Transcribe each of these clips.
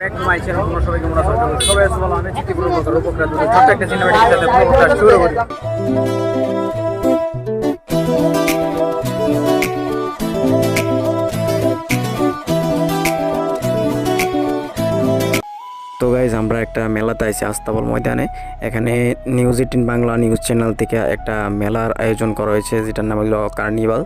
তো গাইজ আমরা একটা মেলাতে আছি আস্তাবল ময়দানে। এখানে news eighteen Bangla news channel থেকে একটা মেলার আয়োজন করা হয়েছে, যেটার নাম হলো কার্নিভাল।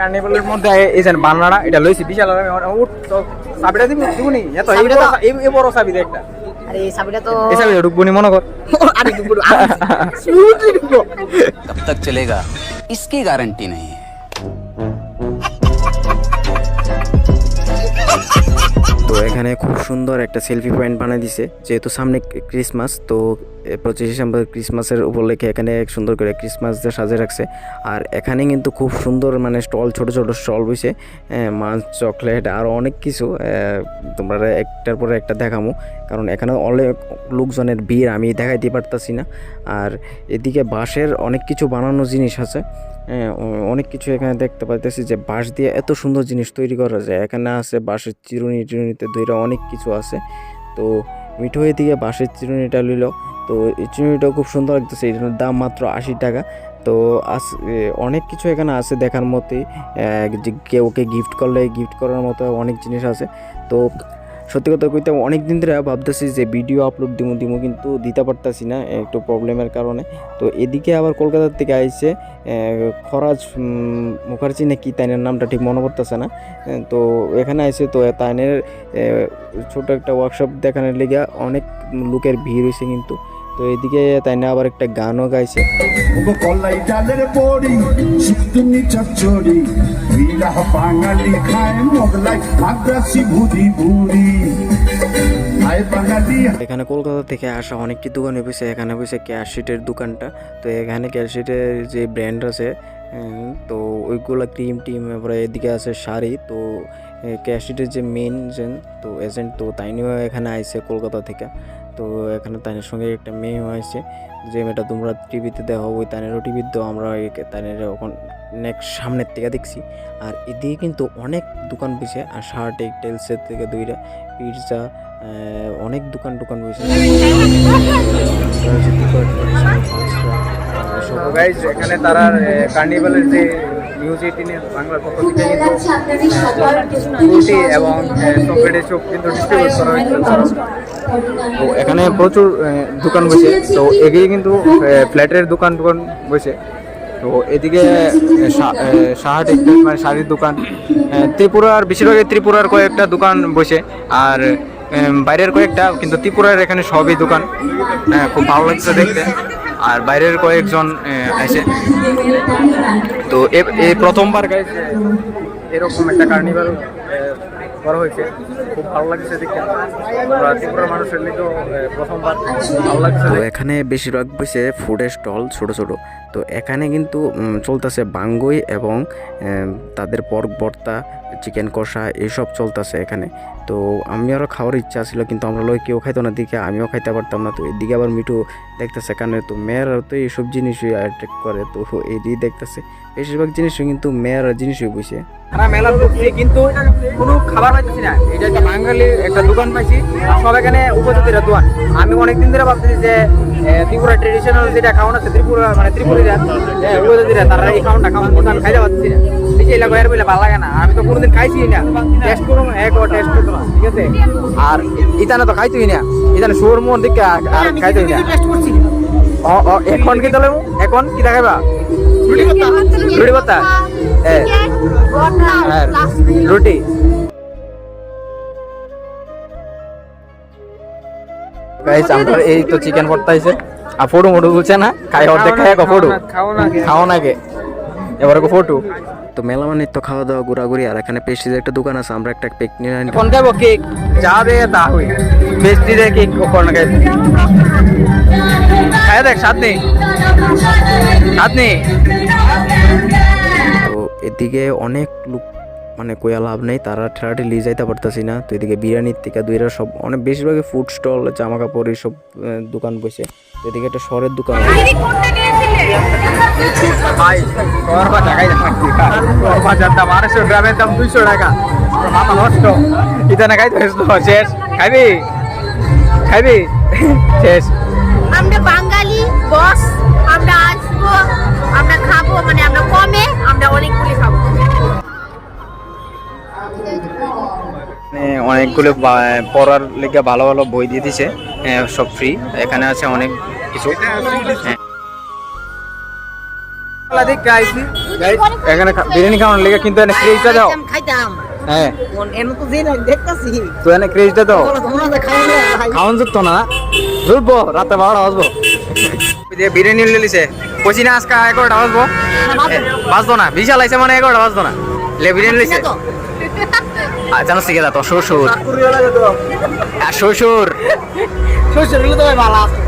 কার্নিভালের মধ্যে এই যে বাংলাটা এটা লইছি বিশাল উঠ তো চাবিটা দিবি দিবনি এত এই বড় এই এই বড় চাবি দে একটা আরে এই চাবিটা তো এই চাবি ঢুকবনি মনে কর আরে দুপুর স্মুথলি ঢুকবো कब तक चलेगा इसकी गारंटी नहीं है তো এখানে খুব সুন্দর একটা সেলফি পয়েন্ট বানিয়ে দিছে যেহেতু সামনে ক্রিসমাস তো পঁচিশে ডিসেম্বর ক্রিসমাসের উপলক্ষে এখানে সুন্দর করে ক্রিসমাস দিয়ে সাজে রাখছে। আর এখানে কিন্তু খুব সুন্দর মানে স্টল, ছোট ছোট স্টল বসে মাছ, চকলেট, আর অনেক কিছু। তোমরা একটার পরে একটা দেখামো। কারণ এখানে অনেক লোকজনের ভিড়, আমি দেখাইতে পারতাছি না। আর এদিকে বাঁশের অনেক কিছু বানানো জিনিস আছে। অনেক কিছু এখানে দেখতে পাইতেছি যে বাঁশ দিয়ে এত সুন্দর জিনিস তৈরি করা যায়। এখানে আছে বাঁশের চিরুনি টিরুনিতে ধরে অনেক কিছু আছে। তো মিঠো থেকে বাঁশের চিরুনিটা লইল। তো এই চিরুনিটাও খুব সুন্দর লাগতেছে জন্য দাম মাত্র আশি টাকা। তো আস অনেক কিছু এখানে আছে দেখার মতোই যে কেউকে গিফট করলে গিফট করার মতো অনেক জিনিস আছে। তো সত্যি কথা কইতে অনেক দিন ধরে ভাবতেছি যে ভিডিও আপলোড দিমু দিমু কিন্তু দিতে পারতাছি না, একটু প্রবলেমের কারণে। তো এদিকে আবার কলকাতার থেকে আইছে খরাজ মুখার্জি নাকি তাইনের নামটা ঠিক মনে পড়তেছে না। তো এখানে আইছে, তো তাইনের ছোট একটা ওয়ার্কশপ দেখানোর লেগে অনেক লোকের ভিড় হয়েছে কিন্তু। তো এদিকে তাই না আবার একটা গানও গাইছে। এখানে কলকাতা থেকে আসা অনেক অনেকটি দোকানে বসে এখানে বসে ক্যাশশিটের দোকানটা। তো এখানে ক্যাশশিটের যে ব্র্যান্ড আছে তো ওইগুলো ক্রিম টিম এরপরে এদিকে আছে শাড়ি তো ক্যাশশিটের যে মেন তো এজেন্ট তো তাইনিও এখানে আইসে কলকাতা থেকে। তো এখানে তাইনের সঙ্গে একটা মেয়েও আইছে যে মেয়েটা তোমরা টিভিতে দেখো ওই তাইনেরও টিভিতে আমরা এই- তাইনের ওখান নেক্সট সামনের থেকে দেখছি। আর এদিকে কিন্তু অনেক দোকান বসে আর শার্ট এক টেলসের থেকে দুইটা পিৎজা অনেক দোকান টোকান বসে। এখানে তারা কার্নিভালের যে নিউজ এইটিনের বাংলার পক্ষ থেকে কিন্তু এবং চকলেটের চোখ কিন্তু ডিস্ট্রিবিউট করা হয়েছে। তো এখানে প্রচুর দোকান বসে। তো এগিয়ে কিন্তু ফ্ল্যাটের দোকান দোকান বসে। তো এদিকে শাহাট মানে শাড়ির দোকান। ত্রিপুরার বেশিরভাগই ত্রিপুরার কয়েকটা দোকান বসে। আর বাইরের কয়েকটা কিন্তু ত্রিপুরার এখানে সবই দোকান। আহ, খুব ভালো লাগছে দেখতে। আর বাইরের কয়েকজন আসে। তো এ- প্রথমবার গাইজ এরকম একটা কার্নিভাল করা হয়েছে। খুব ভালো লাগছে দেখতে। ত্রিপুরার মানুষের লিগেও প্রথমবার ভালো লাগছে তো এখানে বেশিরভাগ বসে ফুডের স্টল ছোট ছোট। তো এখানে কিন্তু চলতেছে বাঙ্গই এবং তাদের পর্ক ভর্তা, চিকেন কষা এসব চলতেছে এখানে। তো আমি আরও খাওয়ার ইচ্ছা ছিল কিন্তু আমরা লোক কেউ খাইতো না দিকে আমিও খাইতে পারতাম না। তো এদিকে আবার মিঠু দেখতেছে এখানে তো মেয়েরা তো এইসব জিনিসই অ্যাট্রাক্ট করে, তো এদিকে দেখতেছে। বেশিরভাগ জিনিসই কিন্তু মেয়েরা জিনিসই বুঝে। মেলা কিন্তু কোনো খাবার একটা দোকান। আমি অনেকদিন ধরে ভাবতেছি যে ত্রিপুরা ট্রেডিশনাল যেটা খাওয়ানো আছে ত্রিপুরা মানে ত্রিপুরীরা এ, উপজাতিরা তারা এই খাওয়ানটা খাওয়ান কিন্তু আমি খাইতে পারতেছি না। দেখি এলাকা এর বলে ভালো লাগে না। আমি তো কোনোদিন খাইছি না। টেস্ট করুন এক টেস্ট করতো না ঠিক আছে? আর ইতানে তো খাইতুই না। ইতানে সুর মোর দিকে আর খাইতুই না। ও ও এখন কি তাহলে এখন কি দেখাইবা? রুটি রুটি হ্যাঁ হ্যাঁ রুটি। গাইস আমরা এই তো চিকেন ভর্তা হইছে আর ফটো মোটো তুলছে না? খাই অর্ধেক খাই এক ফটো। খাও না কে এবার ফটো। তো মেলা মানে তো খাওয়া দাওয়া ঘোরাঘুরি আর এখানে পেস্ট্রিজের একটা দোকান আছে আমরা একটা কেক নিয়ে আনি। কোন খাইব কেক যা দে তা হই। বেস্টি কেক কোন খাই? খাই দেখ সাত নেই। সাত নেই। তো এদিকে অনেক লোক মানে কইয়া লাভ নেই তারা ঠেলাঠি লিয়ে যাইতে পারতাছি না। তো এদিকে বিরিয়ানির থেকে দুইরা সব অনেক বেশিরভাগই ফুড স্টল জামা কাপড় এইসব দোকান বসে তো এদিকে একটা শহরের দোকান দাম গ্রামের দাম দুইশো টাকা। মাথা নষ্ট। ইতানে খাইতে শেষ। খাইবি? খাইবি? শেষ। আমরা বাঙালি বস আমরা আসব আমরা খাব মানে আমরা কমে আমরা অনেকগুলি খাব। অনেকগুলো পড়ার লেগে ভালো ভালো বই দিয়ে দিছে। হ্যাঁ, সব ফ্রি এখানে আছে অনেক কিছু। হ্যাঁ। এখানে বিরিয়ানি খাওয়ানোর লেগে কিন্তু এনে ক্রেজটা দাও। খাইতাম, খাইতাম। হ্যাঁ। তো ক্রেজটা দাও। খাওয়ান যুক্ত না। ধরবো রাতে বারোটা বিরিয়ানি লিলিছে কচি না আজকে এগারোটা বাজবো। বাজতো না বিশাল আইছে মানে এগারোটা বাজতো না। লে বিরিয়ানি লিছে আর জানো শিখে তো শ্বশুর। আর শ্বশুর। শ্বশুর হলে তো ভাই ভালো আছে।